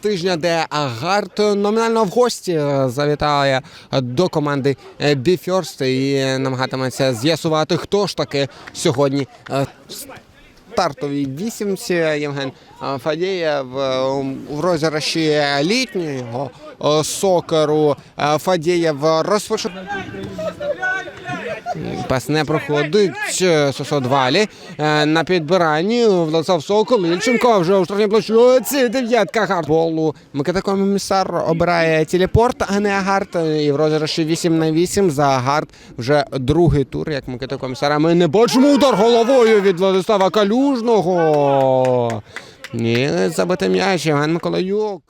тижня, де Гарт номінально в гості е, завітає до команди Біферст і намагатиметься з'ясувати, хто ж таки сьогодні е, стартовій вісімці Євген е, Фадєєв е, в розіграші літнього е, сокеру е, Фадєєв розпочав. Пас не проходить е, Сосодвалі. Е, На підбиранні Владислав Сокол, Ільченко вже у штрафній площоці. Дев'ятка гардболу. Микита Комісар обирає телепорт, а не гард. І в розіграші 8 на 8 за гард вже другий тур, як Микита Комісара. Ми не бачимо удар головою від Владислава Калюжного. Ні, забити м'яч, Євген Миколаюк.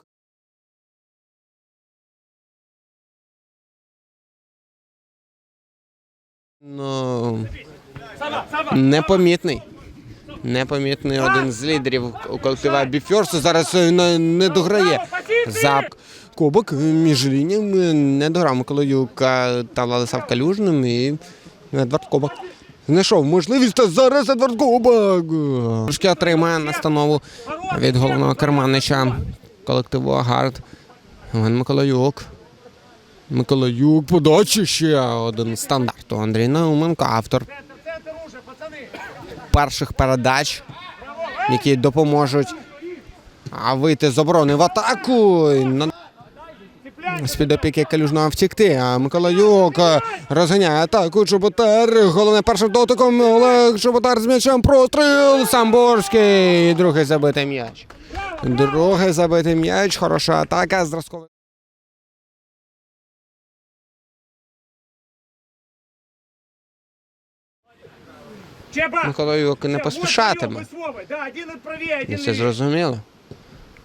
Ну, непомітний. Непомітний один з лідерів у колектива Біферсу. Зараз е, не, не дограє за кубок між лініями. Не дограв Миколаюк е, та Владислав Калюжним і Едвард Кобак. Знайшов можливість та зараз Едвард Кобак. Трошки отримає настанову від головного керманича колективу Агард. Іван Миколаюк. Миколаюк, подачі ще один стандарт. у Андрій Науменко, автор перших передач, які допоможуть вийти з оборони в атаку. З-під опіки Калюжного втікти. А Миколаюк розганяє атаку. Чоботар. Головне першим дотиком. Олег Чоботар з м'ячем. Простріл. Самборський. Другий забитий м'яч. Другий забитий м'яч. Хороша атака. Зразковий. Чеба! Миколаюк не поспішатиме. І це левее. зрозуміло.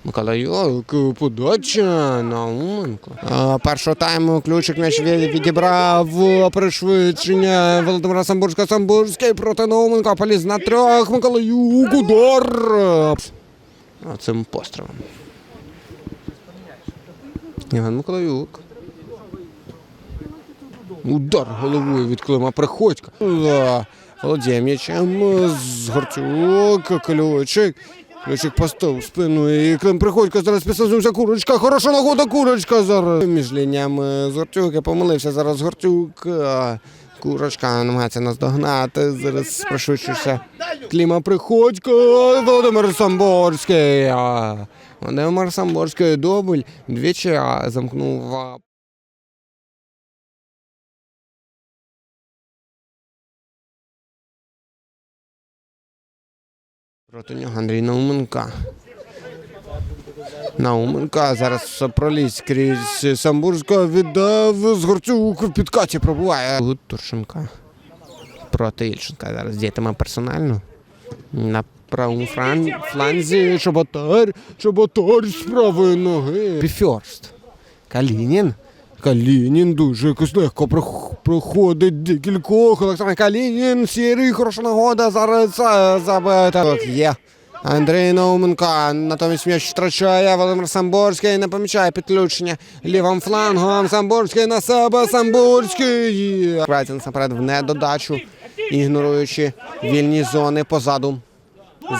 Миколайовик, подача Науменко. А, Першого тайму ключик м'яч відібрав пришвидшення Володимира Самбурська. Самбурський проти Науменка. Поліз на трьох. Миколаюк. Удар. Цим пострілом. Євген Миколаюк. Удар головою від Клима Приходька. Да. З Горцюк, ключик. Ключик поставив спину і Приходько зараз підсаджується курочка. Хороша нагода курочка зараз. Між лініями з Горцюк помилився зараз Горцюк. Курочка намагається нас догнати. Зараз пришвидшується Кліма Приходько. Володимир Самборський. Володимир Самборський дубль. Двічі замкнув Проти нього Андрій Науменка. Науменка зараз проліз крізь Самбурського, віддав з Горцюк підкаті пробуває. Гуд проти Ільченка. Зараз діятиме персонально. На правому фран... фланзі Чоботар. Чоботар з правої ноги. Біферст. Калінін. Калінін дуже якось легко проходить декількох. Олександр Калінін, сірий, хороша нагода. Зараз забита. Є. Андрій Науменко натомість м'яч втрачає. Володимир Самборський не помічає підключення лівим флангом. Самборський на себе. Самборський. Грається насамперед в недодачу, ігноруючи вільні зони позаду.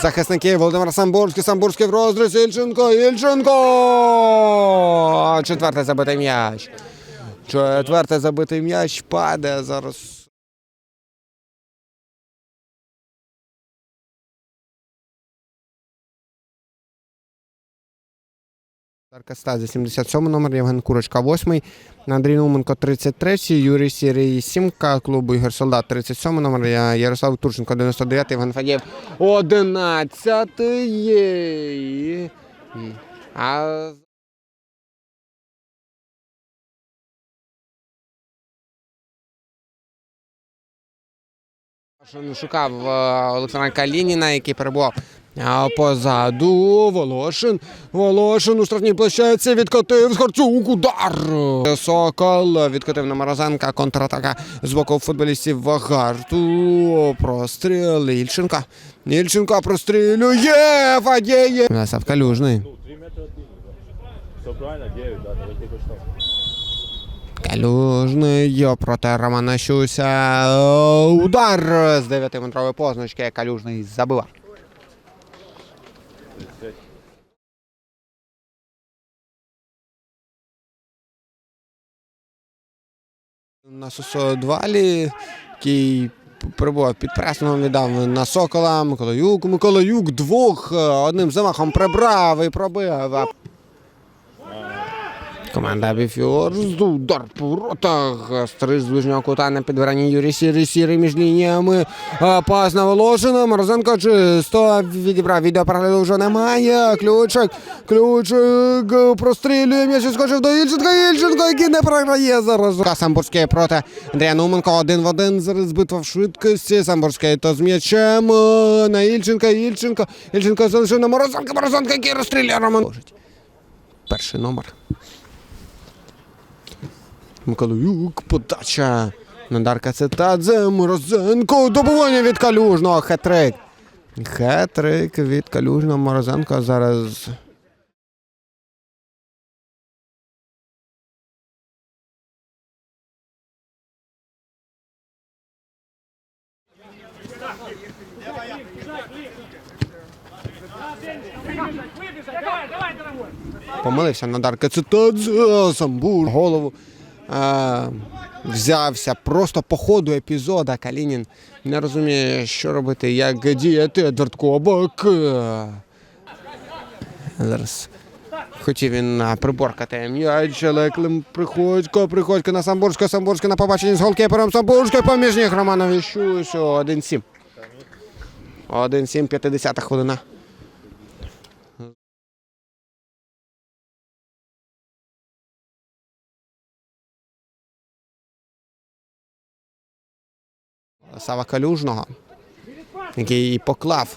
Захисники Володимир Самбурський, Самбурський в розріз, Ільченко, Ільченко! Четвертий забитий м'яч. Четвертий забитий м'яч падає зараз. Старка за 77 номер, Євген Курочка 8, Андрій Науменко 33, Юрій Сірий 7, клубу Ігор Солдат 37 номер, Ярослав Турченко 99, Іван Фадєєв 11. Є. А Що Шукав е, Олександра Калініна, який перебував е, позаду. Волошин. Волошин у штрафній площадці відкотив з Харцюк. Удар. Сокол відкотив на Морозенка. Контратака з боку футболістів Вагарту. Простріл Ільченка. Ільченка прострілює. Фадєє. Владислав Калюжний. Все правильно, 9, да, тільки що. Калюжний проти Романа Щуся. Удар з 9-метрової позначки. Калюжний забиває. На Сусо Двалі, який прибував під пресингом, віддав на Сокола. Миколаюк. Миколаюк двох е, одним замахом прибрав і пробив. Команда Біфіор з удар по воротах. Стриж з ближнього кута на підбиранні Юрій Сірий, Сірий між лініями. Пас на Волошина. Морозенко чисто відібрав. Відеоперегляду вже немає. Ключик. Ключик прострілює. М'яч скочив до Ільченка. Ільченко, який не програє зараз. Самбурський проти Андрія Нуменко. Один в один. Зараз битва в швидкості. Самбурський то з м'ячем. На Ільченка. Ільченко. Ільченко залишив на Морозенка. Морозенко, який розстріляє Роман. Перший номер. Миколаюк, подача. Надарка Цитадзе, Морозенко, добування від Калюжного, хет-трик. Хет-трик від Калюжного, Морозенко зараз. Помилився Надарка Цитадзе, Самбур, голову. Взявся просто по ходу епізода. Калінін не розуміє, що робити, як діяти. Едвард Кобак. Зараз хотів він приборкати м'яч, але Клим Приходько, Приходько на Самбурська, Самбурська на побаченні з голкіпером Самбурська, поміж них Романові Щусю, 1-7. 1-7, 50 хвилина. Сава Калюжного, який і поклав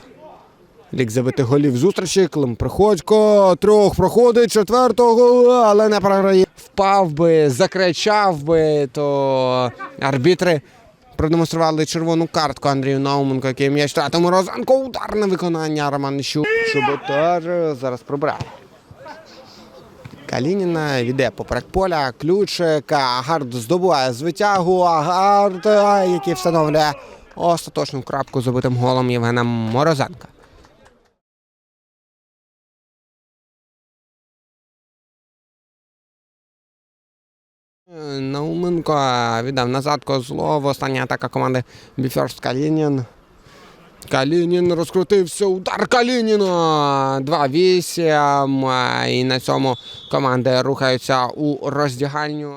лік забити голів зустрічі. Клим Приходько, трьох проходить, четвертого, але не програє. Впав би, закричав би, то арбітри продемонстрували червону картку Андрію Науменко, який м'яч втратив Морозенко. Ударне виконання Роман Нищук. Шуботар зараз пробирає. Калініна йде поперек поля, ключик, Агард здобуває з витягу, Агард, який встановлює остаточну крапку забитим голом Євгена Морозенка. Науменко віддав назад Козлов. Остання атака команди Біферст Калінін. Калінін розкрутився. Удар Калініна. 2-8. І на цьому команди рухаються у роздягальню.